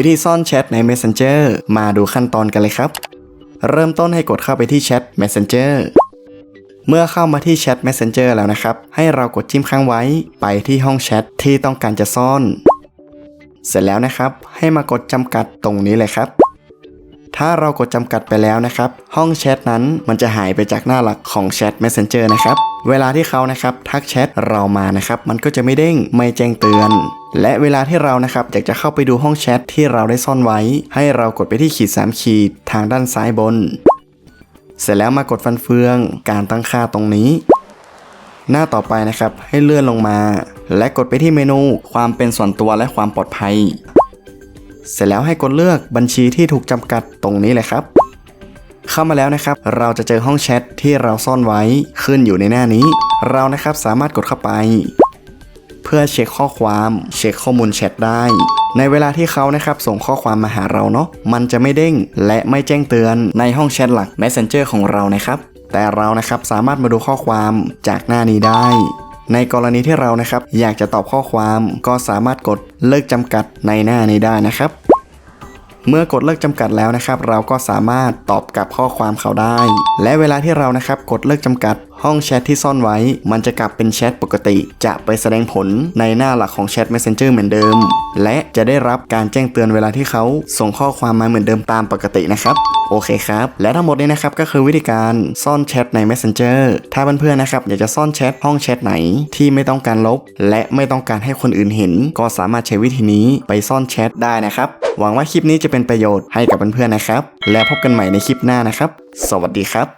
วิธีซ่อนแชทใน Messenger มาดูขั้นตอนกันเลยครับ เริ่มต้นให้กดเข้าไปที่แชท Messenger เมื่อเข้ามาที่แชท Messenger แล้วนะครับ ให้เรากดจิ้มค้างไว้ไปที่ห้องแชทที่ต้องการจะซ่อน เสร็จแล้วนะครับ ให้มากดจำกัดตรงนี้เลยครับ ถ้าเรากดจำกัดไปแล้วนะครับ ห้องแชทนั้นมันจะหายไปจากหน้าหลักของแชท Messenger นะครับ เวลาที่เขานะครับทักแชทเรามานะครับมันก็จะไม่เด้งไม่แจ้งเตือน และเวลาที่เรานะครับอยากจะเข้าไปดูห้องแชทที่เราได้ซ่อนไว้ ให้เรากดไปที่ขีด 3 ขีดทางด้านซ้ายบน เสร็จแล้วมากดฟันเฟือง การตั้งค่าตรงนี้ หน้าต่อไปนะครับให้เลื่อนลงมา และกดไปที่เมนูความเป็นส่วนตัวและความปลอดภัย เสร็จแล้วให้กดเลือกบัญชีที่ถูกจำกัดตรงนี้เลยครับ เข้ามาแล้วนะครับ เราจะเจอห้องแชทที่เราซ่อนไว้ขึ้นอยู่ในหน้านี้ เรานะครับสามารถกดเข้าไป เพื่อเช็คข้อความเช็คข้อมูลแชทได้ ในเวลาที่เขานะครับส่งข้อความมาหาเราเนาะมันจะไม่เด้ง และไม่แจ้งเตือนในห้องแชทหลัก Messenger ของเรานะครับแต่เรานะครับสามารถมาดูข้อความจากหน้านี้ได้ ในกรณีที่เรานะครับ อยากจะตอบข้อความก็สามารถกดเลิกจำกัดในหน้านี้ได้นะครับ เมื่อกดเลิกจำกัดแล้วนะครับ เราก็สามารถตอบกลับข้อความเขาได้ และเวลาที่เรานะครับกดเลิกจำกัด ห้องแชทที่ซ่อนไว้ มันจะกลับเป็นแชทปกติ จะไปแสดงผลในหน้าหลักของแชท Messenger เหมือนเดิม และจะได้รับการแจ้งเตือนเวลาที่เขาส่งข้อความมาเหมือนเดิมตามปกตินะครับ โอเคครับ และทั้งหมดนี้นะครับก็คือวิธีการซ่อนแชทใน Messenger ถ้าเพื่อนๆนะครับอยากจะซ่อนแชทห้องแชทไหนที่ไม่ต้องการลบ และไม่ต้องการให้คนอื่นเห็น ก็สามารถใช้วิธีนี้ไปซ่อนแชทได้นะครับ หวังว่าคลิปนี้จะเป็นประโยชน์ให้กับเพื่อนๆนะครับ แล้วพบกันใหม่ในคลิปหน้านะครับ สวัสดีครับ